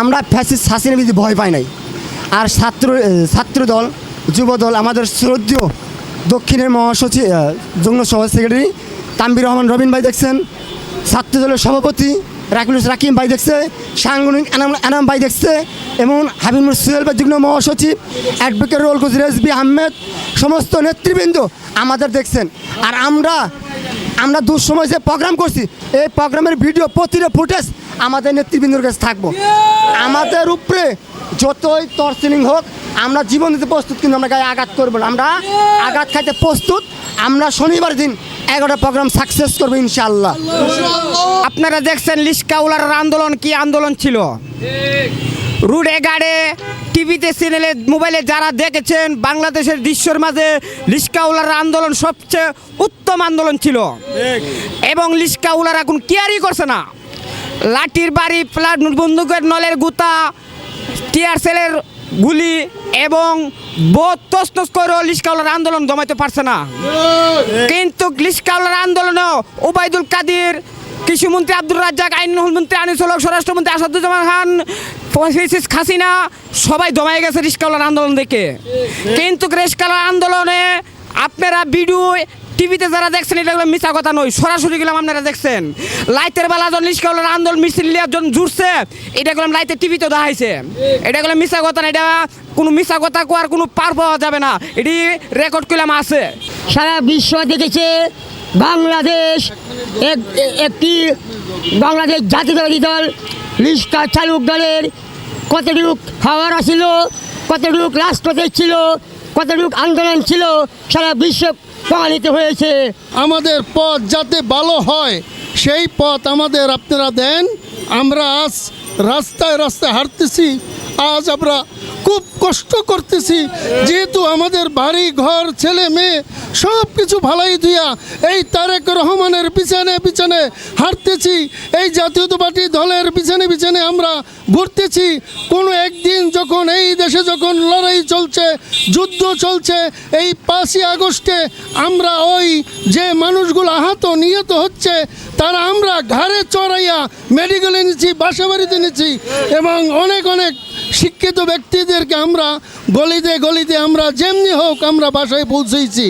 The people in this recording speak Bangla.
আমরা ফ্যাসিস হাসিনা বিধি ভয় পাই নাই। আর ছাত্র এ, ছাত্র দল যুব দল আমাদের শ্রদ্ধেয় দক্ষিণের মহাসচিব যুগ্ম সহ সেক্রেটারি তাম্বির রহমান রবিন ভাই দেখছেন ছাত্র দলের সভাপতি রাকিবুল রাকিম ভাই দেখছে সাংগঠনিক এনাম এনাম ভাই দেখছে এবং হাবিবুল সুহেল ভাই যুগ্ম মহাসচিব অ্যাডভোকেট রোল কুজির এসবি আহমেদ সমস্ত নেতৃবৃন্দ আমাদের দেখছেন। আর আমরা আমরা দুঃসময় যে প্রোগ্রাম করছি এই প্রোগ্রামের ভিডিও প্রতিটা ফুটেজ আমাদের নেতৃবৃন্দর কাছে থাকব। আমাদের উপরে যতই তরসিলিং হোক আমরা জীবন দিতে প্রস্তুত কিন্তু আমরা গায়ে আঘাত করব না। আমরা আঘাত খাইতে প্রস্তুত আমরা শনিবার দিন এগারোটা প্রোগ্রাম সাকসেস করব ইনশাল্লাহ আপনারা দেখছেন লিস্কাউলার আন্দোলন কি আন্দোলন ছিল? রুডে গাড়ে টিভিতে চ্যানেলে মোবাইলে যারা দেখেছেন বাংলাদেশের দৃশ্যের মাঝে লিস্কাউলার আন্দোলন সবচেয়ে উত্তম আন্দোলন ছিল। এবং লিস্কাউলার এখন কেয়ারই করছে না। লাঠির বাড়ি প্লাট বন্দুকের নলের গুতা, টিয়ার সেলের গুলি এবং করেও লিস্কাউলার আন্দোলন দমাইতে পারছে না। কিন্তু লিস্কাউলার আন্দোলনও ওবায়দুল কাদির কৃষিমন্ত্রী আব্দুর রাজ্জাক আইনুল মন্ত্রী আনিসুল স্বরাষ্ট্রমন্ত্রী আসাদুজ্জামান খান, ফেসিস খাসিনা, সবাই দমাই গেছে রিস্কাউলার আন্দোলন দেখে। কিন্তু রিস্কাউলার আন্দোলনে আপনারা ভিডিও টিভিতে যারা দেখছেন, এটা গুলো মিশা কথা নয়, সরাসরি গেলাম আপনারা দেখছেন। লাইটের বেলা যখন লিস্কাউলার আন্দোলন মিছিল লিয়া যখন জুড়ছে, এটা গুলো লাইটের টিভিতে দেখাইছে এটা গুলো মিশা কথা না, এটা কোনো মিশা কথা কোয়ার কোনো পার পাওয়া যাবে না। এটি রেকর্ড করলাম আছে। সারা বিশ্ব দেখেছে, বাংলাদেশ একটি বাংলাদেশ জাতীয়তাবাদী দল লিস্টা চালুক দলের কতটুক খাওয়ার ছিল কতটুক রাষ্ট্রদেশ ছিল কতটুক আন্দোলন ছিল সারা বিশ্ব প্রমাণিত হয়েছে? আমাদের পথ যাতে ভালো হয়, সেই পথ আমাদের আপনারা দেন। আমরা আজ রাস্তায় রাস্তায় হাঁটতেছি, আজ আমরা খুব কষ্ট করতেছি। যেহেতু আমাদের বাড়ি, ঘর, ছেলে, মেয়ে সব কিছু ভালাই দিয়া এই তারেক রহমানের পিছনে পিছনে হাঁটতেছি, এই জাতীয়তাবাদী দলের পিছনে পিছনে আমরা ঘুরতেছি। কোনো একদিন যখন এই দেশে যখন লড়াই চলছে, যুদ্ধ চলছে, এই পাঁচই আগস্টে আমরা ওই যে মানুষগুলো আহত, নিহত হচ্ছে, তারা আমরা ঘাড়ে চড়াইয়া মেডিকেলে নিচ্ছি বাসা বাড়িতে নিচ্ছি এবং অনেক অনেক শিক্ষিত ব্যক্তিদেরকে আমরা গলিতে গলিতে আমরা যেমনি হোক আমরা বাসায় পৌঁছেছি।